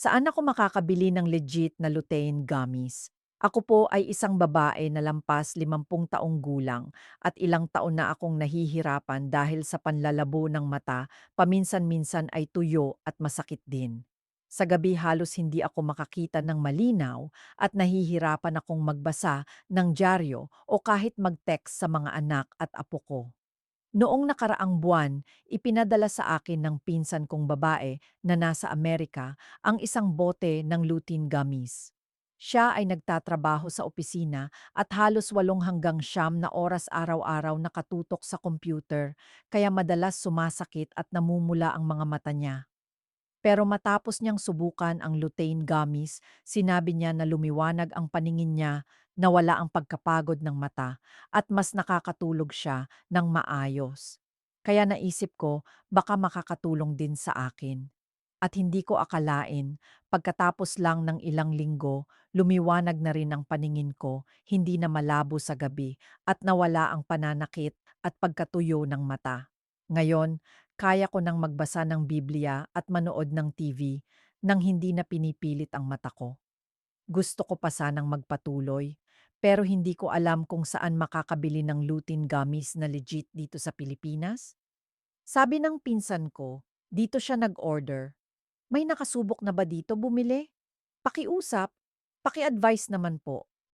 Saan ako makakabili ng legit na lutein gummies? Ako po ay isang babae na lampas limampung taong gulang at ilang taon na akong nahihirapan dahil sa panlalabo ng mata, paminsan-minsan ay tuyo at masakit din. Sa gabi halos hindi ako makakita ng malinaw at nahihirapan akong magbasa ng dyaryo o kahit mag-text sa mga anak at apo ko. Noong nakaraang buwan, ipinadala sa akin ng pinsan kong babae na nasa Amerika ang isang bote ng lutein gummies. Siya ay nagtatrabaho sa opisina at halos walong hanggang siyam na oras araw-araw nakatutok sa computer, kaya madalas sumasakit at namumula ang mga mata niya. Pero matapos niyang subukan ang lutein gummies, sinabi niya na lumiwanag ang paningin niya, nawala ang pagkapagod ng mata, at mas nakakatulog siya ng maayos. Kaya naisip ko, baka makakatulong din sa akin. At hindi ko akalain, pagkatapos lang ng ilang linggo, lumiwanag na rin ang paningin ko, hindi na malabo sa gabi, at nawala ang pananakit at pagkatuyo ng mata. Ngayon, kaya ko nang magbasa ng Biblia at manood ng TV nang hindi na pinipilit ang mata ko. Gusto ko pa sanang magpatuloy, pero hindi ko alam kung saan makakabili ng lutein gummies na legit dito sa Pilipinas. Sabi ng pinsan ko, dito siya nag-order. May nakasubok na ba dito bumili? Pakiusap, paki-advise naman po.